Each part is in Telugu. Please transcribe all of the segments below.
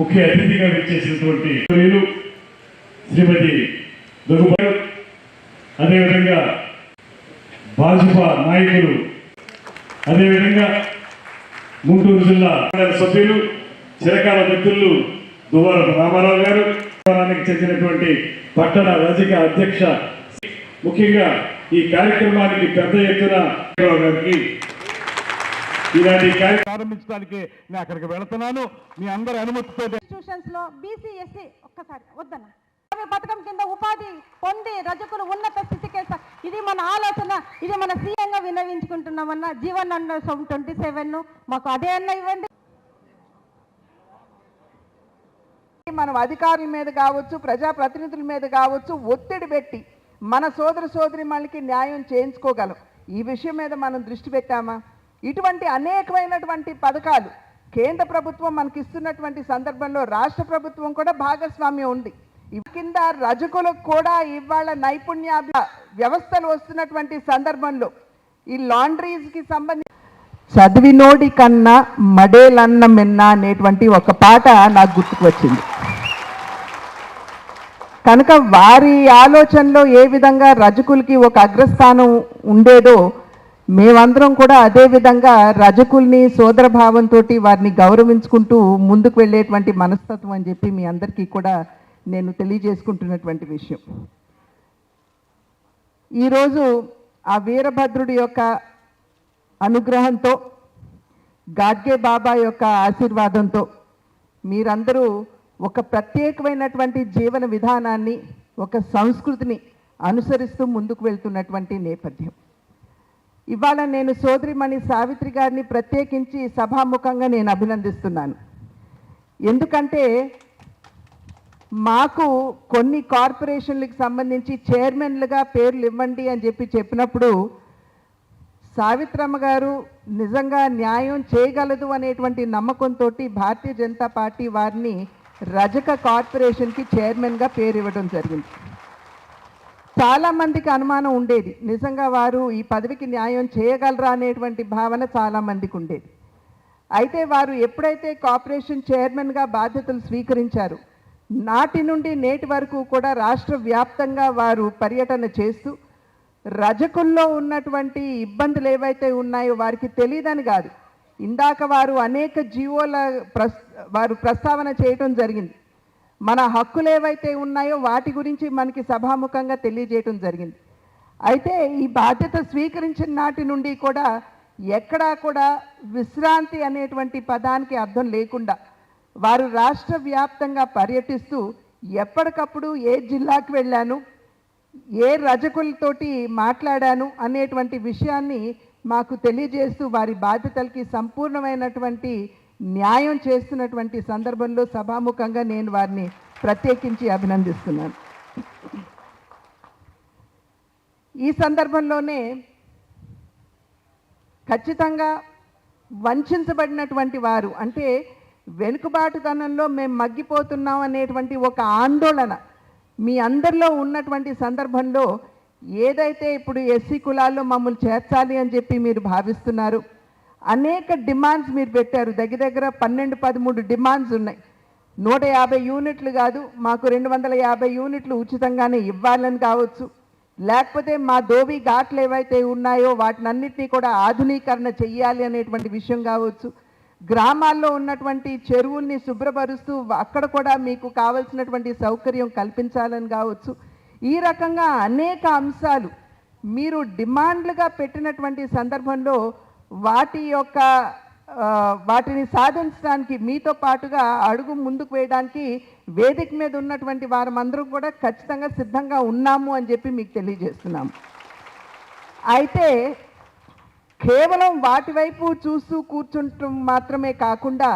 ముఖ్య అతిథిగా విచ్చేసినటువంటి శ్రీమతి దొరుబారు అదేవిధంగా భాజపా నాయకులు అదేవిధంగా గుంటూరు జిల్లా సభ్యులు చిరకాల మిత్రులు దువ్వార రామారావు గారు చెందినటువంటి పట్టణ రజక అధ్యక్ష. ముఖ్యంగా ఈ కార్యక్రమానికి పెద్ద ఎత్తున గారికి ఇలాంటి ప్రారంభించడానికి నేను అక్కడికి వెళుతున్నాను. మీ అందరి అనుమతితో ఇన్స్టిట్యూషన్స్లో బీసీ ఎస్సీ ఒక్కసారి వద్దన్న. పథకం కింద ఉపాధి పొంది రజకులు ఉన్నత స్థితికి ఇది మన ఆలోచన ఇది మన సీఎంగా విన్నవించుకుంటున్నామన్న జీవన్ అన్న ట్వంటీ సెవెన్ మాకు అదే అన్న ఇవ్వండి. మనం అధికారుల మీద కావచ్చు ప్రజాప్రతినిధుల మీద కావచ్చు ఒత్తిడి పెట్టి మన సోదర సోదరి మనకి న్యాయం చేయించుకోగలం. ఈ విషయం మీద మనం దృష్టి పెట్టామా? ఇటువంటి అనేకమైనటువంటి పథకాలు కేంద్ర ప్రభుత్వం మనకి ఇస్తున్నటువంటి సందర్భంలో రాష్ట్ర ప్రభుత్వం కూడా భాగస్వామ్యం ఉంది. కింద రజకులకు కూడా ఇవాళ నైపుణ్యాభి వ్యవస్థలు వస్తున్నటువంటి సందర్భంలో ఈ లాండ్రీస్కి సంబంధించి చదివినోడి కన్నా మడేలన్న మిన్న అనేటువంటి ఒక పాట నాకు గుర్తుకు వచ్చింది కనుక వారి ఆలోచనలో ఏ విధంగా రజకులకి ఒక అగ్రస్థానం ఉండేదో మేమందరం కూడా అదే విధంగా రజకుల్ని సోదరభావంతో వారిని గౌరవించుకుంటూ ముందుకు వెళ్ళేటువంటి మనస్తత్వం అని చెప్పి మీ అందరికీ కూడా నేను తెలియజేసుకుంటున్నటువంటి విషయం. ఈరోజు ఆ వీరభద్రుడి యొక్క అనుగ్రహంతో గాడ్గే బాబా యొక్క ఆశీర్వాదంతో మీరందరూ ఒక ప్రత్యేకమైనటువంటి జీవన విధానాన్ని ఒక సంస్కృతిని అనుసరిస్తూ ముందుకు వెళ్తున్నటువంటి నేపథ్యం. ఇవాళ నేను సోదరిమణి సావిత్రి గారిని ప్రత్యేకించి సభాముఖంగా నేను అభినందిస్తున్నాను. ఎందుకంటే మాకు కొన్ని కార్పొరేషన్లకు సంబంధించి చైర్మన్లుగా పేర్లు ఇవ్వండి అని చెప్పి చెప్పినప్పుడు సావిత్రమ్మ గారు నిజంగా న్యాయం చేయగలదు అనేటువంటి నమ్మకంతో భారతీయ జనతా పార్టీ వారిని రజక కార్పొరేషన్కి చైర్మన్గా పేరు ఇవ్వడం జరిగింది. చాలా మందికి అనుమానం ఉండేది. నిజంగా వారు ఈ పదవికి న్యాయం చేయగలరా అనేటువంటి భావన చాలా మందికి ఉండేది. అయితే వారు ఎప్పుడైతే కార్పొరేషన్ చైర్మన్గా బాధ్యతలు స్వీకరించారు నాటి నుండి నేటి వరకు కూడా రాష్ట్ర వ్యాప్తంగా వారు పర్యటన చేస్తూ రజకుల్లో ఉన్నటువంటి ఇబ్బందులు ఏవైతే ఉన్నాయో వారికి తెలియదని కాదు. ఇందాక వారు అనేక జీవోల ప్రస్ వారు ప్రస్తావన చేయటం జరిగింది. మన హక్కులు ఏవైతే ఉన్నాయో వాటి గురించి మనకి సభాముఖంగా తెలియజేయటం జరిగింది. అయితే ఈ బాధ్యత స్వీకరించిన నాటి నుండి కూడా ఎక్కడా కూడా విశ్రాంతి అనేటువంటి పదానికి అర్థం లేకుండా వారు రాష్ట్ర వ్యాప్తంగా పర్యటిస్తూ ఎప్పటికప్పుడు ఏ జిల్లాకు వెళ్ళాను ఏ రజకులతోటి మాట్లాడాను అనేటువంటి విషయాన్ని మాకు తెలియజేస్తూ వారి బాధ్యతలకి సంపూర్ణమైనటువంటి న్యాయం చేస్తున్నటువంటి సందర్భంలో సభాముఖంగా నేను వారిని ప్రత్యేకించి అభినందిస్తున్నాను. ఈ సందర్భంలోనే ఖచ్చితంగా వంచబడినటువంటి వారు అంటే వెనుకబాటుతనంలో మేము మగ్గిపోతున్నాం అనేటువంటి ఒక ఆందోళన మీ అందరిలో ఉన్నటువంటి సందర్భంలో ఏదైతే ఇప్పుడు ఎస్సీ కులాల్లో మమ్మల్ని చేర్చాలి అని చెప్పి మీరు భావిస్తున్నారు అనేక డిమాండ్స్ మీరు పెట్టారు. దగ్గర దగ్గర పన్నెండు పదమూడు డిమాండ్స్ ఉన్నాయి. నూట యాభై యూనిట్లు కాదు మాకు రెండు వందల యాభై యూనిట్లు ఉచితంగానే ఇవ్వాలని కావచ్చు. లేకపోతే మా దోవి ఘాట్లు ఏవైతే ఉన్నాయో వాటినన్నిటినీ కూడా ఆధునీకరణ చెయ్యాలి అనేటువంటి విషయం కావచ్చు. గ్రామాల్లో ఉన్నటువంటి చెరువుల్ని శుభ్రపరుస్తూ అక్కడ కూడా మీకు కావలసినటువంటి సౌకర్యం కల్పించాలని కావచ్చు. ఈ రకంగా అనేక అంశాలు మీరు డిమాండ్లుగా పెట్టినటువంటి సందర్భంలో వాటి యొక్క వాటిని సాధించడానికి మీతో పాటుగా అడుగు ముందుకు వేయడానికి వేదిక మీద ఉన్నటువంటి వారమందరూ కూడా ఖచ్చితంగా సిద్ధంగా ఉన్నాము అని చెప్పి మీకు తెలియజేస్తున్నాము అయితే కేవలం వాటి వైపు చూస్తూ కూర్చుంటం మాత్రమే కాకుండా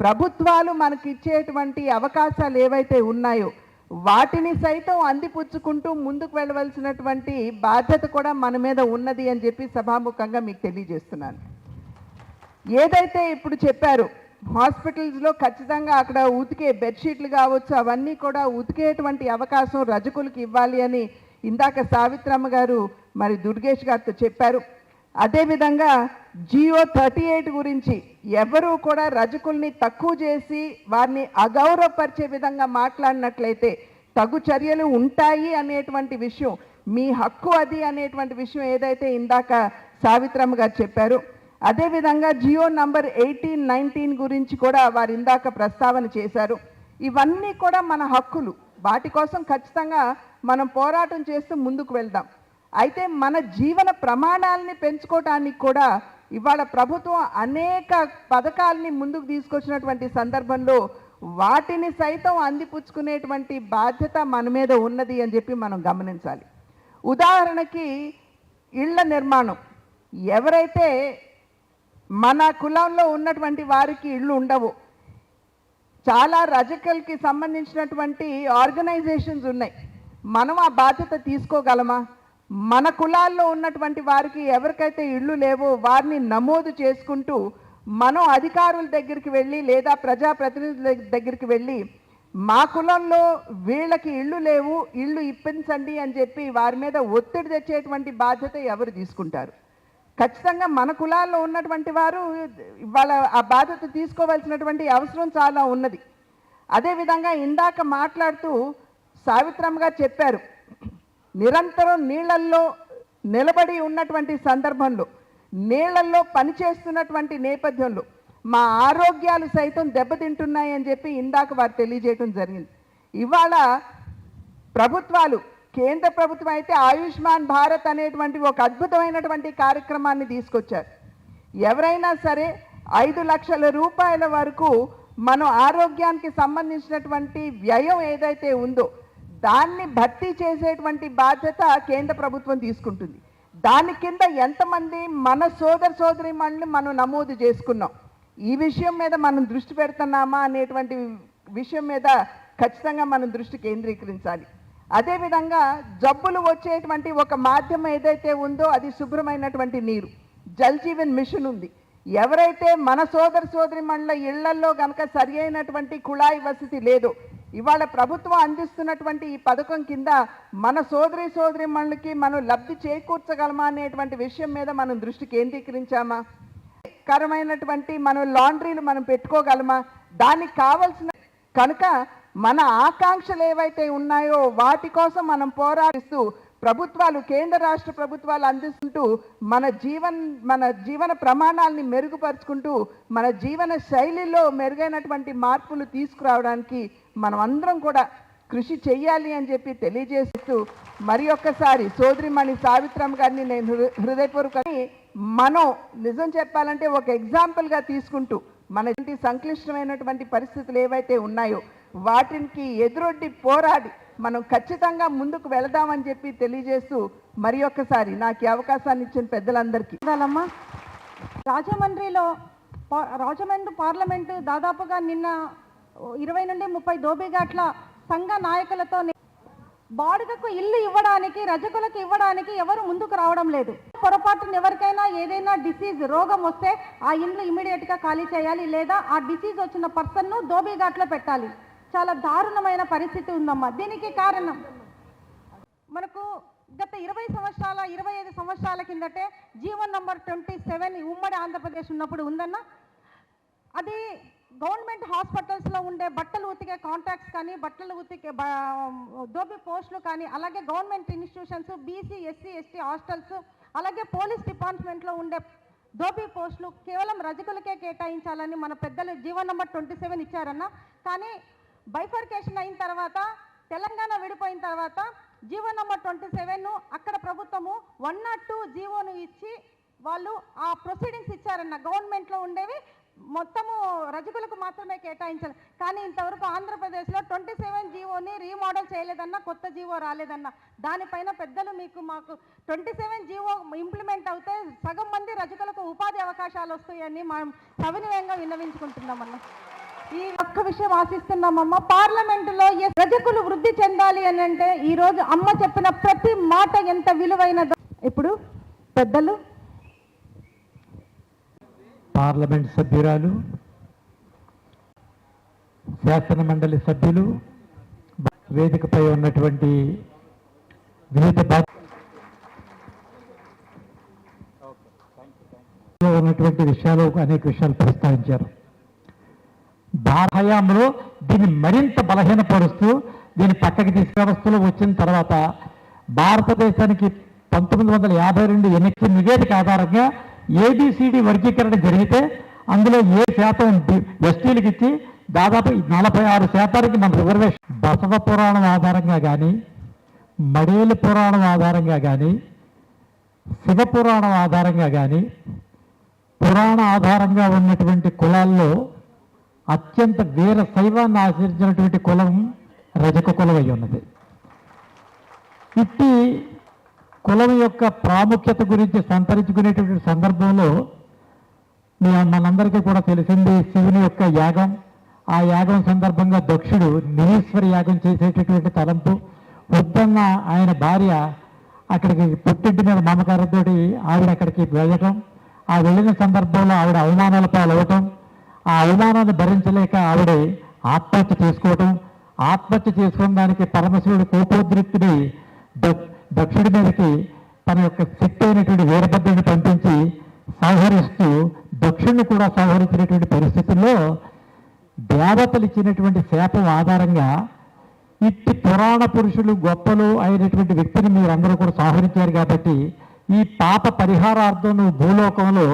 ప్రభుత్వాలు మనకి ఇచ్చేటువంటి అవకాశాలు ఏవైతే ఉన్నాయో వాటిని సైతం అందిపుచ్చుకుంటూ ముందుకు వెళ్ళవలసినటువంటి బాధ్యత కూడా మన మీద ఉన్నది అని చెప్పి సభాముఖంగా మీకు తెలియజేస్తున్నాను. ఏదైతే ఇప్పుడు చెప్పారు హాస్పిటల్స్లో ఖచ్చితంగా అక్కడ ఉతికే బెడ్షీట్లు కావచ్చు అవన్నీ కూడా ఉతికేటువంటి అవకాశం రజకులకు ఇవ్వాలి అని ఇందాక సావిత్రమ్మ గారు మరి దుర్గేష్ గారితో చెప్పారు. అదేవిధంగా జియో థర్టీ ఎయిట్ గురించి ఎవరూ కూడా రజకుల్ని తక్కువ చేసి వారిని అగౌరవపరిచే విధంగా మాట్లాడినట్లయితే తగు చర్యలు ఉంటాయి అనేటువంటి విషయం మీ హక్కు అది అనేటువంటి విషయం ఏదైతే ఇందాక సావిత్రమ్మ గారు చెప్పారు. అదేవిధంగా జియో నంబర్ ఎయిటీన్ నైన్టీన్ గురించి కూడా వారు ఇందాక ప్రస్తావన చేశారు. ఇవన్నీ కూడా మన హక్కులు. వాటి కోసం ఖచ్చితంగా మనం పోరాటం చేస్తూ ముందుకు వెళ్దాం. అయితే మన జీవన ప్రమాణాలని పెంచుకోవటానికి కూడా ఇవాళ ప్రభుత్వం అనేక పథకాలని ముందుకు తీసుకొచ్చినటువంటి సందర్భంలో వాటిని సైతం అందిపుచ్చుకునేటువంటి బాధ్యత మన మీద ఉన్నది అని చెప్పి మనం గమనించాలి. ఉదాహరణకి ఇళ్ళ నిర్మాణం. ఎవరైతే మన కులంలో ఉన్నటువంటి వారికి ఇళ్ళు ఉండవు చాలా రజకల్కి సంబంధించినటువంటి ఆర్గనైజేషన్స్ ఉన్నాయి. మనం ఆ బాధ్యత తీసుకోగలమా? మన కులాల్లో ఉన్నటువంటి వారికి ఎవరికైతే ఇళ్ళు లేవో వారిని నమోదు చేసుకుంటూ మనం అధికారుల దగ్గరికి వెళ్ళి లేదా ప్రజాప్రతినిధుల దగ్గరికి వెళ్ళి మా కులంలో వీళ్ళకి ఇళ్ళు లేవు ఇళ్ళు ఇప్పించండి అని చెప్పి వారి మీద ఒత్తిడి తెచ్చేటువంటి బాధ్యత ఎవరు తీసుకుంటారు? ఖచ్చితంగా మన కులాల్లో ఉన్నటువంటి వారు వాళ్ళ ఆ బాధ్యత తీసుకోవాల్సినటువంటి అవసరం చాలా ఉన్నది. అదేవిధంగా ఇందాక మాట్లాడుతూ సావిత్రమ్మ గారు చెప్పారు నిరంతరం నీళ్ళల్లో నిలబడి ఉన్నటువంటి సందర్భంలో నీళ్ళల్లో పనిచేస్తున్నటువంటి నేపథ్యంలో మా ఆరోగ్యాలు సైతం దెబ్బతింటున్నాయి అని చెప్పి ఇందాక వారు తెలియజేయడం జరిగింది. ఇవాళ ప్రభుత్వాలు కేంద్ర ప్రభుత్వం అయితే ఆయుష్మాన్ భారత్ అనేటువంటి ఒక అద్భుతమైనటువంటి కార్యక్రమాన్ని తీసుకొచ్చారు. ఎవరైనా సరే ఐదు లక్షల రూపాయల వరకు మనం ఆరోగ్యానికి సంబంధించినటువంటి వ్యయం ఏదైతే ఉందో దాన్ని భర్తీ చేసేటువంటి బాధ్యత కేంద్ర ప్రభుత్వం తీసుకుంటుంది. దాని కింద ఎంతమంది మన సోదర సోదరి మనం నమోదు చేసుకున్నాం. ఈ విషయం మీద మనం దృష్టి పెడుతున్నామా అనేటువంటి విషయం మీద ఖచ్చితంగా మనం దృష్టి కేంద్రీకరించాలి. అదేవిధంగా జబ్బులు వచ్చేటువంటి ఒక మాధ్యమం ఏదైతే ఉందో అది శుభ్రమైనటువంటి నీరు. జల్ జీవన్ మిషన్ ఉంది. ఎవరైతే మన సోదర సోదరి మండల ఇళ్ళల్లో కనుక సరి అయినటువంటి కుళాయి వసతి లేదో ఇవాళ ప్రభుత్వం అందిస్తున్నటువంటి ఈ పథకం కింద మన సోదరి సోదరి మండలికి మనం లబ్ధి చేకూర్చగలమా అనేటువంటి విషయం మీద మనం దృష్టి కేంద్రీకరించామా? కరమైనటువంటి మనం లాండ్రీలు మనం పెట్టుకోగలమా? దానికి కావలసిన కనుక మన ఆకాంక్షలు ఏవైతే ఉన్నాయో వాటి కోసం మనం పోరాడిస్తూ ప్రభుత్వాలు కేంద్ర రాష్ట్ర ప్రభుత్వాలు అందిస్తుంటూ మన జీవన్ మన జీవన ప్రమాణాలని మెరుగుపరుచుకుంటూ మన జీవన శైలిలో మెరుగైనటువంటి మార్పులు తీసుకురావడానికి మనం అందరం కూడా కృషి చెయ్యాలి అని చెప్పి తెలియజేస్తూ మరి ఒక్కసారి సోదరిమణి సావిత్రమ్మ గారిని నేను హృ- మనం నిజం చెప్పాలంటే ఒక ఎగ్జాంపుల్గా తీసుకుంటూ మన ఇంటి సంక్లిష్టమైనటువంటి పరిస్థితులు ఏవైతే ఉన్నాయో వాటికి ఎదురొడ్డి పోరాడి మనం ఖచ్చితంగా ముందుకు వెళదామని చెప్పి తెలియజేస్తూ మరి ఒక్కసారి నాకు ఈ అవకాశాన్ని ఇచ్చిన పెద్దలందరికీ. రాజమండ్రిలో రాజమండ్రి పార్లమెంటు దాదాపుగా నిన్న ఇరవై నుండి ముప్పై దోబిఘాట్ల సంఘ నాయకులతో బాడుగకు ఇల్లు ఇవ్వడానికి రజకులకు ఇవ్వడానికి ఎవరు ముందుకు రావడం లేదు. పొరపాటున ఎవరికైనా ఏదైనా డిసీజ్ రోగం వస్తే ఆ ఇల్లు ఇమీడియట్గా ఖాళీ చేయాలి లేదా ఆ డిసీజ్ వచ్చిన పర్సన్ను దోబిఘాట్లో పెట్టాలి. చాలా దారుణమైన పరిస్థితి ఉందమ్మా. దీనికి కారణం మనకు గత ఇరవై సంవత్సరాల ఇరవై ఐదు సంవత్సరాల కిందటే జీవన్ నంబర్ ట్వంటీ సెవెన్ ఉమ్మడి ఆంధ్రప్రదేశ్ ఉన్నప్పుడు ఉందన్న. అది గవర్నమెంట్ హాస్పిటల్స్లో ఉండే బట్టలు ఉతికే కాంట్రాక్ట్స్ కానీ బట్టలు ఉతికే బ- దోబి పోస్టులు కానీ అలాగే government institutions BC SC ST hostels అలాగే పోలీస్ డిపార్ట్మెంట్లో ఉండే దోబీ పోస్టులు కేవలం రజకులకే కేటాయించాలని మన పెద్దలు జీవన్ నంబర్ ట్వంటీ సెవెన్ ఇచ్చారన్న. కానీ బైఫర్కేషన్ అయిన తర్వాత తెలంగాణ విడిపోయిన తర్వాత జీవో నెంబర్ ట్వంటీ సెవెన్ను అక్కడ ప్రభుత్వము వన్ నాట్ టూ జీవోను ఇచ్చి వాళ్ళు ఆ ప్రొసీడింగ్స్ ఇచ్చారన్న గవర్నమెంట్లో ఉండేవి. మొత్తము రజకులకు మాత్రమే కేటాయించాలి. కానీ ఇంతవరకు ఆంధ్రప్రదేశ్లో ట్వంటీ సెవెన్ జీవోని రీమోడల్ చేయలేదన్న కొత్త జీవో రాలేదన్న. దానిపైన పెద్దలు మీకు మాకు ట్వంటీ సెవెన్ జీవో ఇంప్లిమెంట్ అవుతే సగం మంది రజకులకు ఉపాధి అవకాశాలు వస్తాయని మనం సవినయంగా విన్నవించుకుంటున్నామన్న. ఈ ఒక్క విషయం ఆశిస్తున్నామమ్మ. పార్లమెంటులో ఎస్ రజకులు వృద్ధి చెందాలి అని అంటే ఈ రోజు అమ్మ చెప్పిన ప్రతి మాట ఎంత విలువైనదో ఇప్పుడు పెద్దలు. పార్లమెంట్ సభ్యురాలు శాసన మండలి సభ్యులు వేదికపై ఉన్నటువంటి వివిధ ఉన్నటువంటి విషయాలు అనేక విషయాలు ప్రస్తావించారు. భారత హయాంలో దీన్ని మరింత బలహీనపరుస్తూ దీన్ని పక్కకి తీసే వ్యవస్థలో వచ్చిన తర్వాత భారతదేశానికి పంతొమ్మిది వందల యాభై రెండు ఎన్నికల నివేదిక ఆధారంగా ఏబిసిడి వర్గీకరణ జరిగితే అందులో ఏ శాతం ఎస్టీలకు ఇచ్చి దాదాపు నలభై ఆరు శాతానికి మన రిజర్వేషన్. బసవ పురాణం ఆధారంగా కానీ మడేలు పురాణం ఆధారంగా కానీ శివ పురాణం ఆధారంగా కానీ పురాణ ఆధారంగా ఉన్నటువంటి కులాల్లో అత్యంత వీర శైవాన్ని ఆచరించినటువంటి కులం రజక కులం అయి ఉన్నది. ఇట్టి కులం యొక్క ప్రాముఖ్యత గురించి సంతరించుకునేటువంటి సందర్భంలో మీ మనందరికీ కూడా తెలిసింది శివుని యొక్క యాగం. ఆ యాగం సందర్భంగా దక్షుడు నీశ్వర యాగం చేసేటటువంటి తలంపు. వద్దన్న ఆయన భార్య అక్కడికి పుట్టింటి మీద మమకారంతో ఆవిడ అక్కడికి వెళ్ళటం. ఆ వెళ్ళిన సందర్భంలో ఆవిడ అవమానాల పాలవటం. ఆ అవమానాన్ని భరించలేక ఆవిడ ఆత్మహత్య చేసుకోవటం ఆత్మహత్య చేసుకున్న దానికి పరమశివుడు కోపోద్రిక్తుడి దక్షుడి మీదకి తన యొక్క శక్తి అయినటువంటి వీరభద్రుడిని పంపించి సంహరిస్తూ దక్షుణ్ణి కూడా సంహరించినటువంటి పరిస్థితుల్లో దేవతలు ఇచ్చినటువంటి శాపం ఆధారంగా ఇట్టి పురాణ పురుషులు గొప్పలు అయినటువంటి వ్యక్తిని మీరందరూ కూడా సంహరించారు కాబట్టి ఈ పాప పరిహారార్థం నువ్వు భూలోకంలో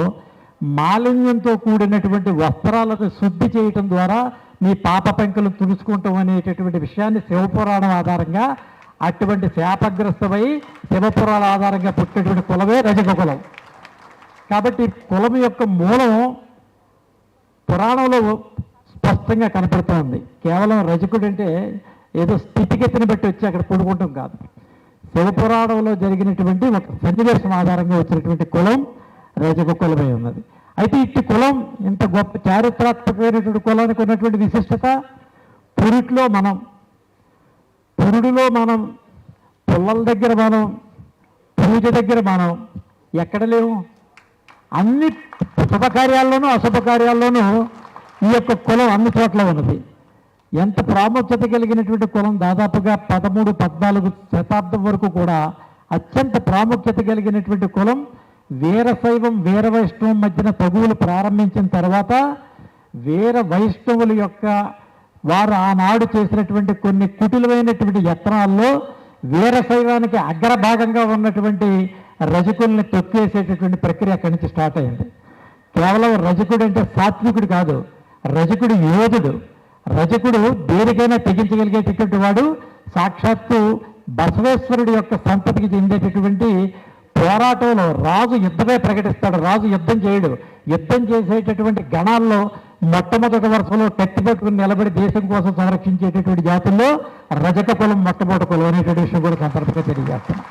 మాలిన్యంతో కూడినటువంటి వస్త్రాలను శుద్ధి చేయటం ద్వారా మీ పాప పెంకలు తుడుచుకుంటాం అనేటటువంటి విషయాన్ని శివపురాణం ఆధారంగా అటువంటి శాపగ్రస్తమై శివపురాణ ఆధారంగా పుట్టినటువంటి కులమే రజక కులం కాబట్టి కులం యొక్క మూలం పురాణంలో స్పష్టంగా కనపడుతోంది కేవలం రజకుడు అంటే ఏదో స్థితిగతిని బట్టి వచ్చి అక్కడ పడుకుంటాం కాదు. శివపురాణంలో జరిగినటువంటి ఒక సన్నివేశం ఆధారంగా వచ్చినటువంటి కులం రజక కులమై ఉన్నది. అయితే ఇట్టి కులం ఇంత గొప్ప చారిత్రాత్మకమైనటువంటి కులానికి ఉన్నటువంటి విశిష్టత పురిట్లో మనం పురుడులో మనం పుల్లల దగ్గర మనం పూజ దగ్గర మనం ఎక్కడ లేవు? అన్ని శుభకార్యాల్లోనూ అశుభకార్యాల్లోనూ ఈ యొక్క కులం అన్ని చోట్ల ఉన్నది. ఎంత ప్రాముఖ్యత కలిగినటువంటి కులం దాదాపుగా పదమూడు పద్నాలుగు శతాబ్దం వరకు కూడా అత్యంత ప్రాముఖ్యత కలిగినటువంటి కులం వీరశైవం వీర వైష్ణవం మధ్యన తగువులు ప్రారంభించిన తర్వాత వీర వైష్ణవుల యొక్క వారు ఆనాడు చేసినటువంటి కొన్ని కుటిలమైనటువంటి యత్నాల్లో వీరశైవానికి అగ్రభాగంగా ఉన్నటువంటి రజకుల్ని తొక్కేసేటటువంటి ప్రక్రియ అక్కడి నుంచి స్టార్ట్ అయింది. కేవలం రజకుడు అంటే సాత్వికుడు కాదు రజకుడు యోధుడు. రజకుడు దేనికైనా తెగించగలిగేటటువంటి వాడు సాక్షాత్తు బసవేశ్వరుడి యొక్క సంతతికి చెందేటటువంటి పోరాటంలో రాజు యుద్ధమే ప్రకటిస్తాడు రాజు యుద్ధం చేయడు. యుద్ధం చేసేటటువంటి గణాల్లో మొట్టమొదటి వరుసలో కత్తి పట్టుకుని నిలబడి దేశం కోసం సంరక్షించేటటువంటి జాతుల్లో రజక కులం మొట్టమొదటి కులం అనేటువంటి విషయం కూడా సందర్భంగా తెలియజేస్తున్నాం.